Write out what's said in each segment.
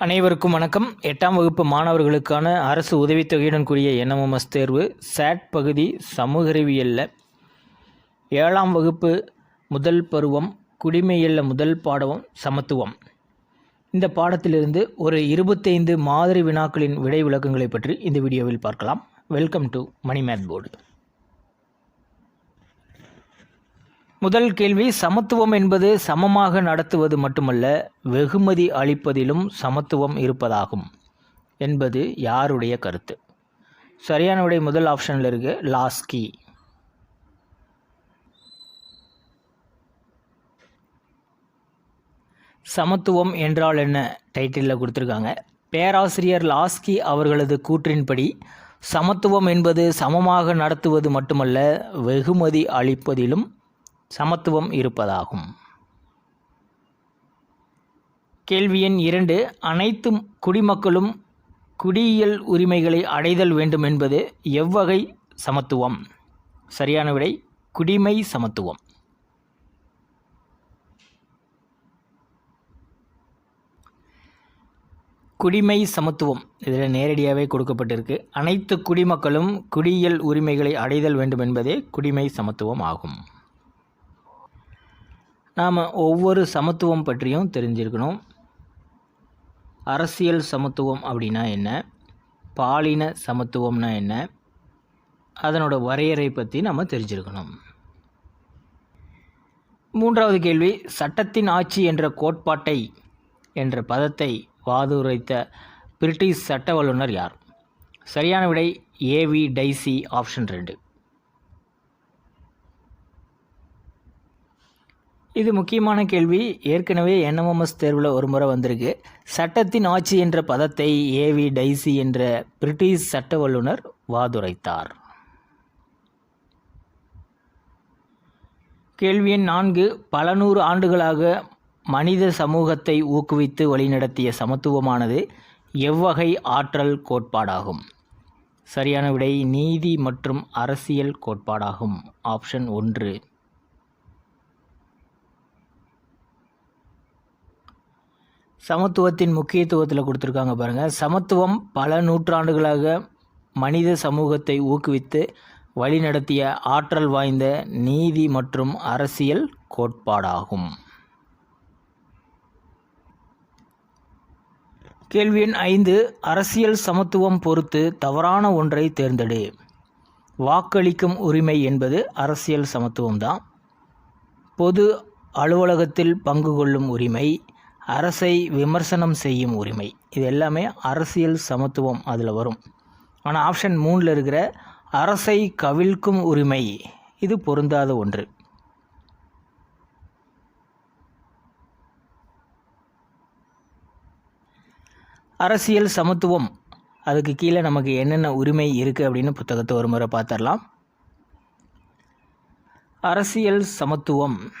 அனைவருக்கும் வணக்கம். எட்டாம் வகுப்பு மாணவர்களுக்கான அரசு உதவித்தொகையுடன் கூடிய என்எம்எஸ் தேர்வு சேட் பகுதி சமூக அறிவியலில் ஏழாம் வகுப்பு முதல் பருவம் குடிமையல்ல முதல் பாடவம் சமத்துவம். இந்த பாடத்திலிருந்து ஒரு இருபத்தைந்து மாதிரி வினாக்களின் விடை விளக்கங்களை பற்றி இந்த வீடியோவில் பார்க்கலாம். Welcome to Mani math board. முதல் கேள்வி சமத்துவம் என்பது சமமாக நடத்துவது மட்டுமல்ல வெகுமதி அளிப்பதிலும் சமத்துவம் இருப்பதாகும் என்பது யாருடைய கருத்து? சரியான விடை முதல் ஆப்ஷனில் இருக்கு லாஸ்கி. சமத்துவம் என்றால் என்ன? டைட்டிலில் கொடுத்துருக்காங்க. பேராசிரியர் லாஸ்கி அவர்களது கூற்றின்படி சமத்துவம் என்பது சமமாக நடத்துவது மட்டுமல்ல வெகுமதி அளிப்பதிலும் சமத்துவம் இருப்பதாகும். கேள்வி எண் இரண்டு அனைத்து குடிமக்களும் குடியியல் உரிமைகளை அடைதல் வேண்டும் என்பது எவ்வகை சமத்துவம்? சரியான விடை குடிமை சமத்துவம். குடிமை சமத்துவம் இதில் நேரடியாகவே கொடுக்கப்பட்டிருக்கு. அனைத்து குடிமக்களும் குடியியல் உரிமைகளை அடைதல் வேண்டும் என்பதே குடிமை சமத்துவம் ஆகும். நாம் ஒவ்வொரு சமத்துவம் பற்றியும் தெரிஞ்சிருக்கணும். அரசியல் சமத்துவம் அப்படின்னா என்ன? பாலின சமத்துவம்னா என்ன? அதனோட வரையறை பற்றி நம்ம தெரிஞ்சிருக்கணும். மூன்றாவது கேள்வி சட்டத்தின் ஆட்சி என்ற கோட்பாட்டை என்ற பதத்தை வாதுரைத்த பிரிட்டிஷ் சட்ட வல்லுநர் யார்? சரியான விடை ஏவி டைசி ஆப்ஷன் ரெண்டு. இது முக்கியமான கேள்வி. ஏற்கனவே என்எம்எம்எஸ் தேர்வில் ஒரு முறை வந்திருக்கு. சட்டத்தின் ஆட்சி என்ற பதத்தை ஏவி டைசி என்ற பிரிட்டிஷ் சட்ட வல்லுனர் வாதுரைத்தார். கேள்வி எண் நான்கு. பல நூறு ஆண்டுகளாக மனித சமூகத்தை ஊக்குவித்து வழிநடத்திய சமத்துவமானது எவ்வகை ஆற்றல் கோட்பாடாகும்? சரியான விடை நீதி மற்றும் அரசியல் கோட்பாடாகும். ஆப்ஷன் ஒன்று. சமத்துவத்தின் முக்கியத்துவத்தில் கொடுத்துருக்காங்க பாருங்கள் சமத்துவம் பல நூற்றாண்டுகளாக மனித சமூகத்தை ஊக்குவித்து வழிநடத்திய ஆற்றல் வாய்ந்த நீதி மற்றும் அரசியல் கோட்பாடாகும். கேள்வி எண் ஐந்து அரசியல் சமத்துவம் பொறுத்து தவறான ஒன்றை தேர்ந்தெடு. வாக்களிக்கும் உரிமை என்பது அரசியல் சமத்துவம்தான். பொது அலுவலகத்தில் பங்கு கொள்ளும் உரிமை அரசை விமர்சனம் செய்யும் உரிமை. இது எல்லாமே அரசியல் சமத்துவம் அதில் வரும். ஆனால் ஆப்ஷன் மூணில் இருக்கிற அரசை கவிழ்க்கும் உரிமை இது பொருந்தாத ஒன்று. அரசியல் சமத்துவம் அதுக்கு கீழே நமக்கு என்னென்ன உரிமை இருக்குது அப்படின்னு புத்தகத்தை ஒரு முறை பார்த்துடலாம். அரசியல் சமத்துவம்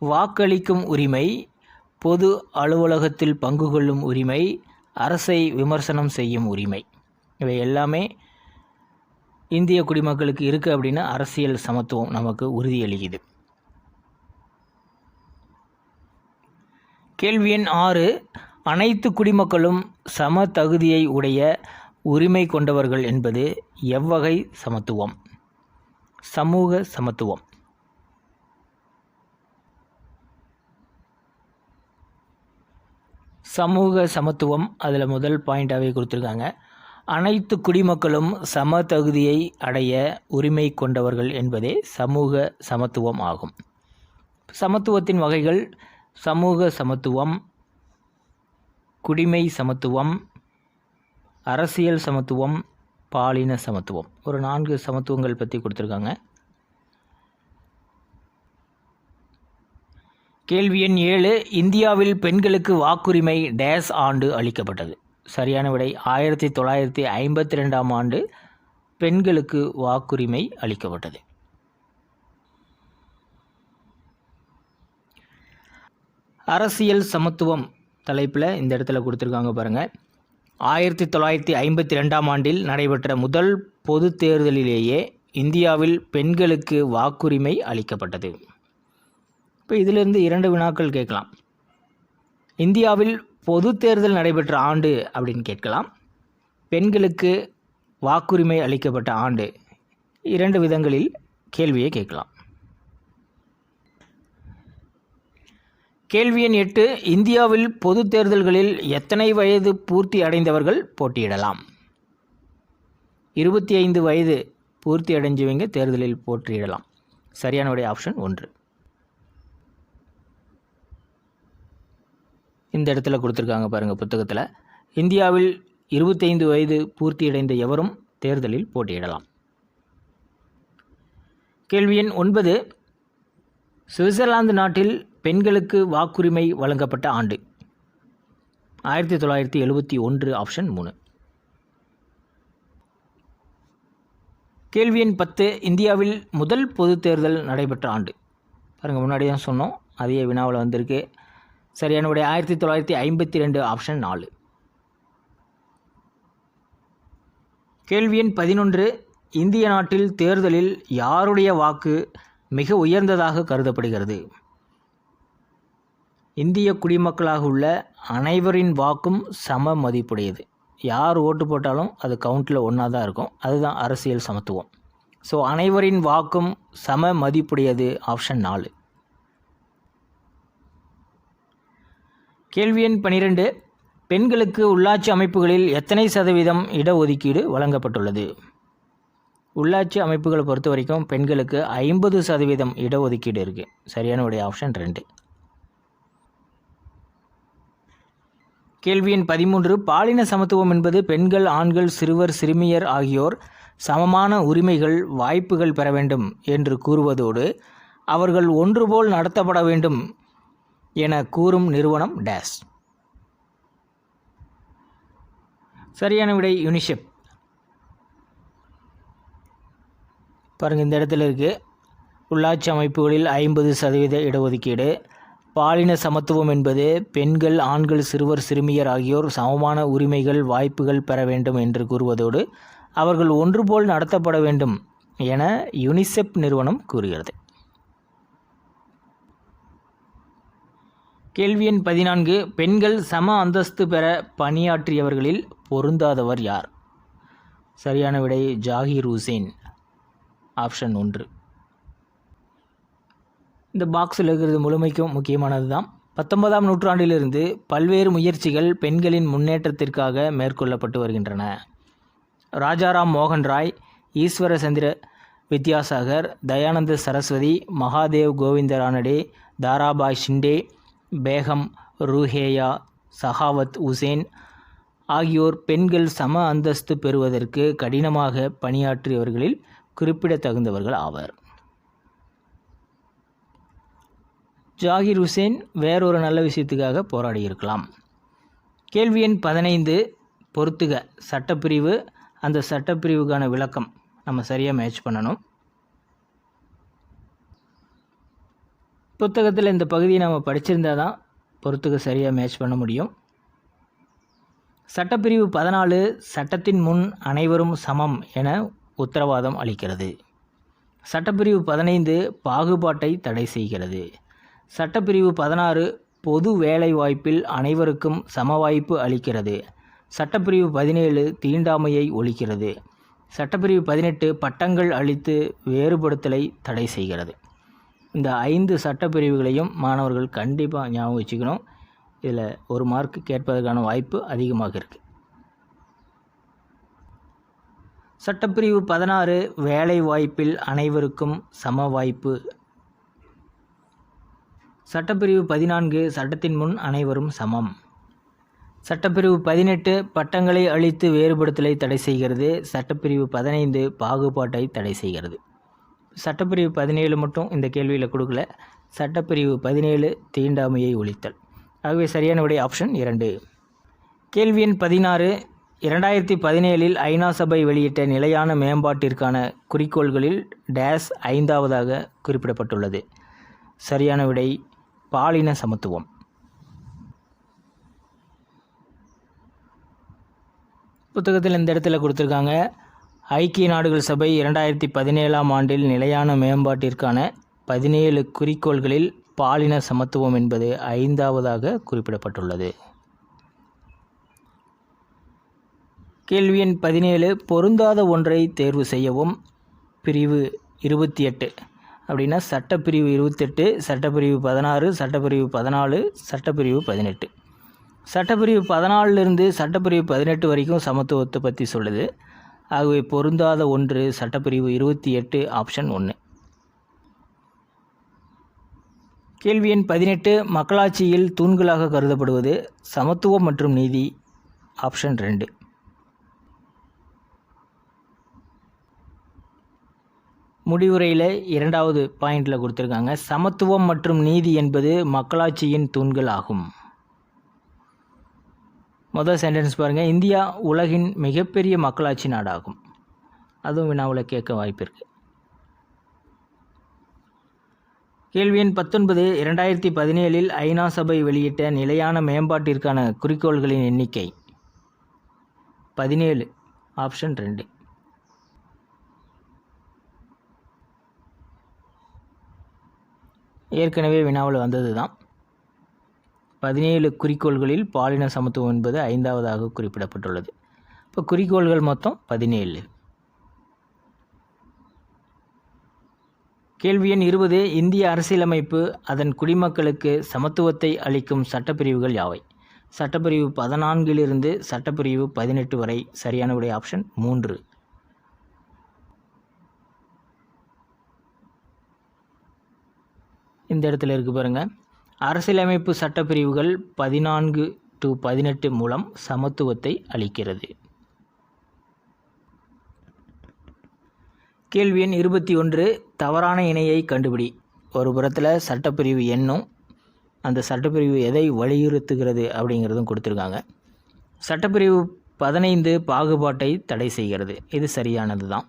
வாக்களிக்கும் உரிமை பொது அலுவலகத்தில் பங்கு கொள்ளும் உரிமை அரசை விமர்சனம் செய்யும் உரிமை. இவை எல்லாமே இந்திய குடிமக்களுக்கு இருக்குது அப்படின்னா அரசியல் சமத்துவம் நமக்கு உறுதியளிக்குது கேள்வி எண் ஆறு அனைத்து குடிமக்களும் சம தகுதியை உடைய உரிமை கொண்டவர்கள் என்பது எவ்வகை சமத்துவம்? சமூக சமத்துவம். சமூக சமத்துவம் அதில் முதல் பாயிண்ட்டாகவே கொடுத்துருக்காங்க. அனைத்து குடிமக்களும் சம தகுதியை அடைய உரிமை கொண்டவர்கள் என்பதே சமூக சமத்துவம் ஆகும். சமத்துவத்தின் வகைகள் சமூக சமத்துவம் குடிமை சமத்துவம் அரசியல் சமத்துவம் பாலின சமத்துவம். ஒரு நான்கு சமத்துவங்கள் பற்றி கொடுத்துருக்காங்க. கேள்வி எண் ஏழு இந்தியாவில் பெண்களுக்கு வாக்குரிமை டேஸ் ஆண்டு அளிக்கப்பட்டது. சரியான விடை ஆயிரத்தி தொள்ளாயிரத்தி ஐம்பத்தி ரெண்டாம் ஆண்டு பெண்களுக்கு வாக்குரிமை அளிக்கப்பட்டது. அரசியல் சமத்துவம் தலைப்பில் இந்த இடத்துல கொடுத்துருக்காங்க பாருங்கள் ஆயிரத்தி தொள்ளாயிரத்தி ஐம்பத்தி ரெண்டாம் ஆண்டில் நடைபெற்ற முதல் பொது தேர்தலிலேயே இந்தியாவில் பெண்களுக்கு வாக்குரிமை அளிக்கப்பட்டது. இப்போ இதிலிருந்து இரண்டு வினாக்கள் கேட்கலாம். இந்தியாவில் பொது தேர்தல் நடைபெற்ற ஆண்டு அப்படின்னு கேட்கலாம். பெண்களுக்கு வாக்குரிமை அளிக்கப்பட்ட ஆண்டு. இரண்டு விதங்களில் கேள்வியை கேட்கலாம். கேள்வி எண் எட்டு இந்தியாவில் பொது தேர்தல்களில் எத்தனை வயது பூர்த்தி அடைந்தவர்கள் போட்டியிடலாம்? இருபத்தி ஐந்து வயது பூர்த்தி அடைஞ்சவங்க தேர்தலில் போட்டியிடலாம். சரியான விடை ஆப்ஷன் ஒன்று. இந்த இடத்துல கொடுத்துருக்காங்க பாருங்கள் புத்தகத்தில். இந்தியாவில் இருபத்தைந்து வயது பூர்த்தியடைந்த எவரும் தேர்தலில் போட்டியிடலாம். கேள்வி எண் ஒன்பது. சுவிட்சர்லாந்து நாட்டில் பெண்களுக்கு வாக்குரிமை வழங்கப்பட்ட ஆண்டு. ஆயிரத்தி தொள்ளாயிரத்தி எழுபத்தி ஒன்று ஆப்ஷன் மூணு. கேள்வி எண் பத்து. இந்தியாவில் முதல் பொது தேர்தல் நடைபெற்ற ஆண்டு. பாருங்கள் முன்னாடி தான் சொன்னோம். அதே வினாவில் வந்திருக்கு. சரியான விடை ஆயிரத்தி தொள்ளாயிரத்தி ஐம்பத்தி ரெண்டு ஆப்ஷன் நாலு. கேள்வி எண் பதினொன்று இந்திய நாட்டில் தேர்தலில் யாருடைய வாக்கு மிக உயர்ந்ததாக கருதப்படுகிறது? இந்திய குடிமக்களாக உள்ள அனைவரின் வாக்கும் சம மதிப்புடையது. யார் ஓட்டு போட்டாலும் அது கவுண்டில் ஒன்றா தான் இருக்கும். அதுதான் அரசியல் சமத்துவம். ஸோ அனைவரின் வாக்கும் சம மதிப்புடையது ஆப்ஷன் நாலு. கேள்வி எண் பனிரெண்டு. பெண்களுக்கு உள்ளாட்சி அமைப்புகளில் எத்தனை சதவீதம் இடஒதுக்கீடு வழங்கப்பட்டுள்ளது? உள்ளாட்சி அமைப்புகளை பொறுத்த வரைக்கும் பெண்களுக்கு ஐம்பது சதவீதம் இடஒதுக்கீடு இருக்குது சரியான உடைய ஆப்ஷன் ரெண்டு. கேள்வி எண் பதிமூன்று. பாலின சமத்துவம் என்பது பெண்கள் ஆண்கள் சிறுவர் சிறுமியர் ஆகியோர் சமமான உரிமைகள் வாய்ப்புகள் பெற வேண்டும் என்று கூறுவதோடு அவர்கள் ஒன்றுபோல் நடத்தப்பட வேண்டும் என கூறும் நிறுவனம் டேஸ். சரியான விடை யூனிசெப் பாருங்கள் இந்த இடத்துல இருக்குது உள்ளாட்சி அமைப்புகளில் ஐம்பது சதவீத இடஒதுக்கீடு. பாலின சமத்துவம் என்பது பெண்கள் ஆண்கள் சிறுவர் சிறுமியர் ஆகியோர் சமமான உரிமைகள் வாய்ப்புகள் பெற வேண்டும் என்று கூறுவதோடு அவர்கள் ஒன்றுபோல் நடத்தப்பட வேண்டும் என யுனிசெப் நிறுவனம் கூறுகிறது. கேள்வி எண் பதினான்கு பெண்கள் சம அந்தஸ்து பெற பணியாற்றியவர்களில் பொருந்தாதவர் யார்? சரியான விடை ஜாகிர் ஹுசேன் ஆப்ஷன் ஒன்று. இந்த பாக்ஸில் இருக்கிறது முழுமைக்கும் முக்கியமானது தான் பத்தொன்பதாம் நூற்றாண்டிலிருந்து பல்வேறு முயற்சிகள் பெண்களின் முன்னேற்றத்திற்காக மேற்கொள்ளப்பட்டு வருகின்றன. ராஜாராம் மோகன் ராய் ஈஸ்வர சந்திர வித்யாசாகர் தயானந்த சரஸ்வதி மகாதேவ் கோவிந்த ரானடே தாராபாய் ஷிண்டே பேகம் ரூஹேயா சஹாவத் உசேன் ஆகியோர் பெண்கள் சம அந்தஸ்து பெறுவதற்கு கடினமாக பணியாற்றியவர்களில் குறிப்பிடத்தகுந்தவர்கள் ஆவர். ஜாகிர் ஹுசேன் வேறொரு நல்ல விஷயத்துக்காக போராடியிருக்கலாம். கேள்வி எண் பதினைந்து பொறுத்துக. சட்டப்பிரிவு அந்த சட்டப்பிரிவுக்கான விளக்கம் நம்ம சரியாக மேட்ச் பண்ணணும். புத்தகத்தில் இந்த பகுதியை நம்ம படிச்சிருந்தா தான் பொறுத்துக்கு சரியாக மேட்ச் பண்ண முடியும். சட்டப்பிரிவு பதினாலு சட்டத்தின் முன் அனைவரும் சமம் என உத்தரவாதம் அளிக்கிறது. சட்டப்பிரிவு பதினைந்து பாகுபாட்டை தடை செய்கிறது. சட்டப்பிரிவு பதினாறு பொது வேலைவாய்ப்பில் அனைவருக்கும் சம வாய்ப்பு அளிக்கிறது. சட்டப்பிரிவு பதினேழு தீண்டாமையை ஒழிக்கிறது. சட்டப்பிரிவு பதினெட்டு பட்டங்கள் அளித்து வேறுபடுத்தலை தடை செய்கிறது. இந்த ஐந்து சட்டப்பிரிவுகளையும் மாணவர்கள் கண்டிப்பாக ஞாபகம் வச்சுக்கணும். இதில் ஒரு மார்க் கேட்பதற்கான வாய்ப்பு அதிகமாக இருக்குது சட்டப்பிரிவு பதினாறு வேலை வாய்ப்பில் அனைவருக்கும் சம வாய்ப்பு. சட்டப்பிரிவு பதினான்கு சட்டத்தின் முன் அனைவரும் சமம். சட்டப்பிரிவு பதினெட்டு பட்டங்களை அளித்து வேறுபடுத்தலை தடை செய்கிறது. சட்டப்பிரிவு பதினைந்து பாகுபாட்டை தடை செய்கிறது. சட்டப்பிரிவு பதினேழு மட்டும் இந்த கேள்வியில் கொடுக்கல. சட்டப்பிரிவு பதினேழு தீண்டாமையை ஒழித்தல். ஆகவே சரியான விடை ஆப்ஷன் இரண்டு. கேள்வி எண் பதினாறு இரண்டாயிரத்தி பதினேழில் ஐநா சபை வெளியிட்ட நிலையான மேம்பாட்டிற்கான குறிக்கோள்களில் டேஸ் ஐந்தாவதாக குறிப்பிடப்பட்டுள்ளது. சரியான விடை பாலின சமத்துவம். புத்தகத்தில் இந்த இடத்துல கொடுத்துருக்காங்க. ஐக்கிய நாடுகள் சபை இரண்டாயிரத்தி பதினேழாம் ஆண்டில் நிலையான மேம்பாட்டிற்கான பதினேழு குறிக்கோள்களில் பாலின சமத்துவம் என்பது ஐந்தாவதாக குறிப்பிடப்பட்டுள்ளது. கேள்வி எண் பதினேழு பொருந்தாத ஒன்றை தேர்வு செய்யவும். பிரிவு இருபத்தி எட்டு. அப்படின்னா சட்டப்பிரிவு இருபத்தெட்டு சட்டப்பிரிவு பதினாறு சட்டப்பிரிவு பதினாலு சட்டப்பிரிவு பதினெட்டு. சட்டப்பிரிவு பதினாலிருந்து சட்டப்பிரிவு பதினெட்டு வரைக்கும் சமத்துவத்தை பற்றி சொல்லுது. ஆகவே பொருந்தாத ஒன்று சட்டப்பிரிவு இருபத்தி எட்டு ஆப்ஷன் ஒன்று கேள்வி எண் பதினெட்டு மக்களாட்சியில் தூண்களாக கருதப்படுவது சமத்துவம் மற்றும் நீதி ஆப்ஷன் ரெண்டு. முடிவுரையில் இரண்டாவது பாயிண்டில் கொடுத்துருக்காங்க. சமத்துவம் மற்றும் நீதி என்பது மக்களாட்சியின் தூண்கள் ஆகும். முதல் சென்டென்ஸ் பாருங்கள் இந்தியா உலகின் மிகப்பெரிய மக்களாட்சி நாடாகும். அதுவும் வினாவில் கேட்க வாய்ப்பு இருக்குது கேள்வி எண் பத்தொன்பது இரண்டாயிரத்தி பதினேழில் ஐநா சபை வெளியிட்ட நிலையான மேம்பாட்டிற்கான குறிக்கோள்களின் எண்ணிக்கை. பதினேழு ஆப்ஷன் ரெண்டு. ஏற்கனவே வினாவில் வந்தது தான் பதினேழு குறிக்கோள்களில் பாலின சமத்துவம் என்பது ஐந்தாவதாக குறிப்பிடப்பட்டுள்ளது. இப்போ குறிக்கோள்கள் மொத்தம் பதினேழு. கேள்வி எண் இருபது இந்திய அரசியலமைப்பு அதன் குடிமக்களுக்கு சமத்துவத்தை அளிக்கும் சட்டப்பிரிவுகள் யாவை? சட்டப்பிரிவு பதினான்கிலிருந்து சட்டப்பிரிவு பதினெட்டு வரை சரியான விடை ஆப்ஷன் மூன்று. இந்த இடத்துல இருக்கு பாருங்கள் அரசியலமைப்பு சட்டப்பிரிவுகள் பதினான்கு டு பதினெட்டு மூலம் சமத்துவத்தை அளிக்கிறது. கேள்வி எண் இருபத்தி ஒன்று தவறான இணையை கண்டுபிடி. ஒரு புறத்தில் சட்டப்பிரிவு எண்ணும் அந்த சட்டப்பிரிவு எதை வலியுறுத்துகிறது அப்படிங்கிறதும் கொடுத்துருக்காங்க. சட்டப்பிரிவு பதினைந்து பாகுபாட்டை தடை செய்கிறது. இது சரியானது தான்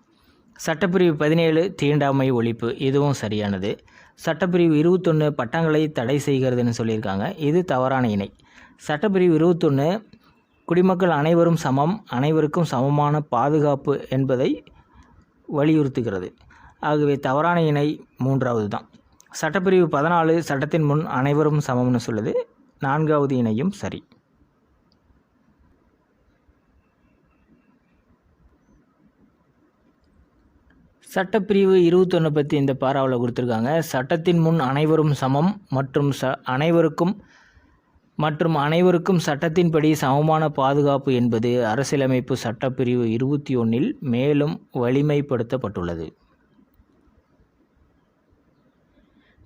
சட்டப்பிரிவு பதினேழு தீண்டாமை ஒழிப்பு இதுவும் சரியானது. சட்டப்பிரிவு இருபத்தொன்று பட்டங்களை தடை செய்கிறதுன்னு சொல்லியிருக்காங்க. இது தவறான இணை. சட்டப்பிரிவு இருபத்தொன்று குடிமக்கள் அனைவரும் சமம் அனைவருக்கும் சமமான பாதுகாப்பு என்பதை வலியுறுத்துகிறது. ஆகவே தவறான இணை மூன்றாவது தான் சட்டப்பிரிவு பதினாலு சட்டத்தின் முன் அனைவரும் சமம்னு சொல்லுது. நான்காவது இணையும் சரி. சட்டப்பிரிவு இருபத்தொன்று பற்றி இந்த பாராவில் கொடுத்துருக்காங்க. சட்டத்தின் முன் அனைவரும் சமம் மற்றும் ச அனைவருக்கும் மற்றும் அனைவருக்கும் சட்டத்தின்படி சமமான பாதுகாப்பு என்பது அரசியலமைப்பு சட்டப்பிரிவு இருபத்தி ஒன்றில் மேலும் வலிமைப்படுத்தப்பட்டுள்ளது.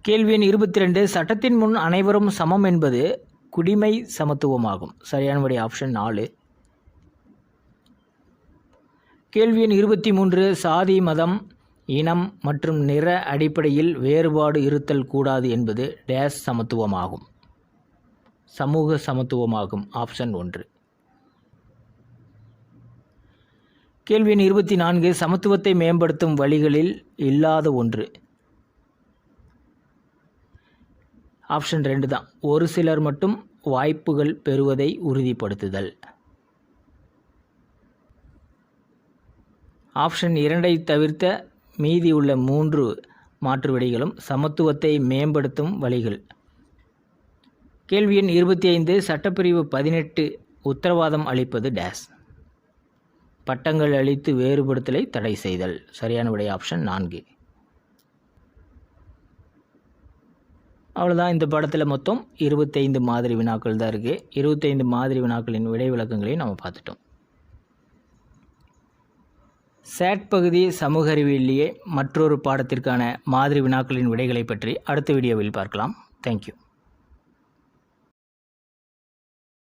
கேள்வி எண் இருபத்தி ரெண்டு சட்டத்தின் முன் அனைவரும் சமம் என்பது குடிமை சமத்துவமாகும். சரியானபடி ஆப்ஷன் நாலு. கேள்வி எண் இருபத்தி மூன்று. சாதி மதம் இனம் மற்றும் நிற அடிப்படையில் வேறுபாடு இருத்தல் கூடாது என்பது டேஸ் சமத்துவமாகும். சமூக சமத்துவமாகும். ஆப்ஷன் ஒன்று. கேள்வி எண் இருபத்தி நான்கு சமத்துவத்தை மேம்படுத்தும் வழிகளில் இல்லாத ஒன்று. ஆப்ஷன் ரெண்டு தான். ஒரு சிலர் மட்டும் வாய்ப்புகள் பெறுவதை உறுதிப்படுத்துதல். ஆப்ஷன் இரண்டை தவிர்த்த மீதி உள்ள மூன்று மாற்று விடைகளும் சமத்துவத்தை மேம்படுத்தும் வழிகள். கேள்வி எண் இருபத்தி ஐந்து சட்டப்பிரிவு பதினெட்டு உத்தரவாதம் அளிப்பது டேஸ் பட்டங்கள் அளித்து வேறுபடுத்தலை தடை செய்தல். சரியான விடை ஆப்ஷன் நான்கு. அவ்வளோதான் இந்த படத்தில் மொத்தம் இருபத்தைந்து மாதிரி வினாக்கள் தான் இருக்குது இருபத்தைந்து மாதிரி வினாக்களின் விடை விளக்கங்களையும் நம்ம பார்த்துட்டோம். சேட் பகுதி சமூக அறிவியலிலேயே மற்றொரு பாடத்திற்கான மாதிரி வினாக்களின் விடைகளை பற்றி அடுத்த வீடியோவில் பார்க்கலாம். தேங்க்யூ